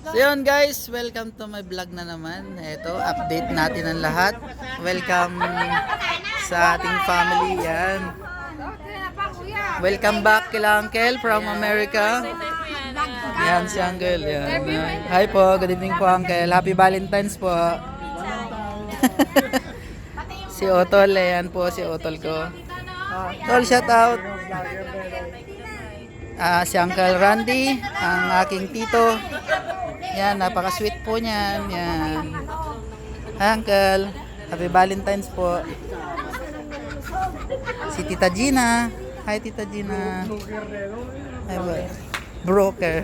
So yun guys, welcome to my vlog na naman. Ito, update natin ang lahat. Welcome sa ating family. Yan. Welcome back kila Uncle from America. Yan si Uncle. Yan. Hi po, good evening po Uncle. Happy Valentine's po. si Otol, ayan po si Otol ko. Tol, shout out. Ah, si Uncle Randy, ang aking tito. Yan, napaka-sweet po niyan. Yan. Uncle. Happy Valentine's po. Si Tita Gina. Hi, Tita Gina. Hi, boy. Broker.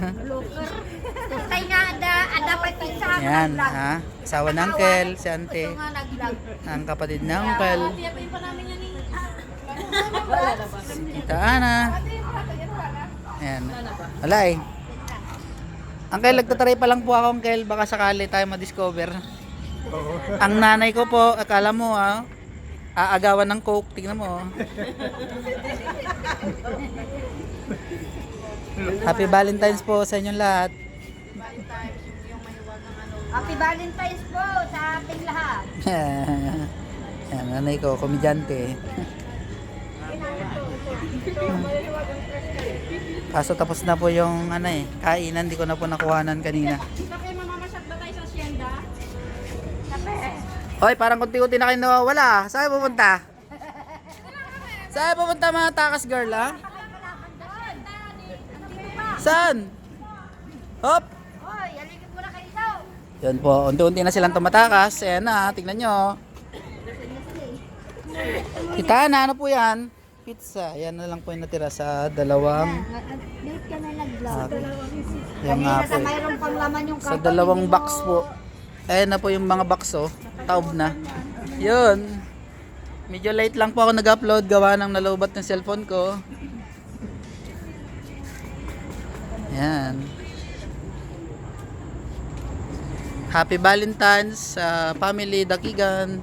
Kaya nga, ada, ada pa sa Yan, ha? Asawa ng Uncle, si Ante. Ang kapatid ng Uncle. Si Tita Ana. Ayan. Wala eh. Uncle, nagtatry pa lang po ako, Uncle. Baka sakali tayo ma-discover. Ang nanay ko po, akala mo ah, aagawan ng coke. Tingnan mo. oh. Happy Valentine's po sa inyong lahat. Happy Valentine's po sa ating lahat. Yan, nanay ko, komedyante. Kaso tapos na po yung ano eh, kainan, di ko na po nakuhanan kanina. Dito kayo mamamasyat ba tayo sa asyenda? Kape. Hoy, parang kunti-kunti na kayo nawawala. Saan pupunta? Saan pupunta mga takas girl, ha? Saan? Hop! Hoy, aligid muna kayo daw. Yan po, unti-unti na silang tumatakas. Ayan na, tignan nyo. Kita na, ano po yan? Pizza. Yan na lang po yung natira sa dalawang... Date ka na nag-vlog. Yan nga po. Sa mayroong pang laman yung Sa dalawang box po. Ayan na po yung mga box oh. Taob na. Yun. Medyo late lang po ako nag-upload gawa ng nalobat ng cellphone ko. Yan. Happy Valentine's sa family Dakigan.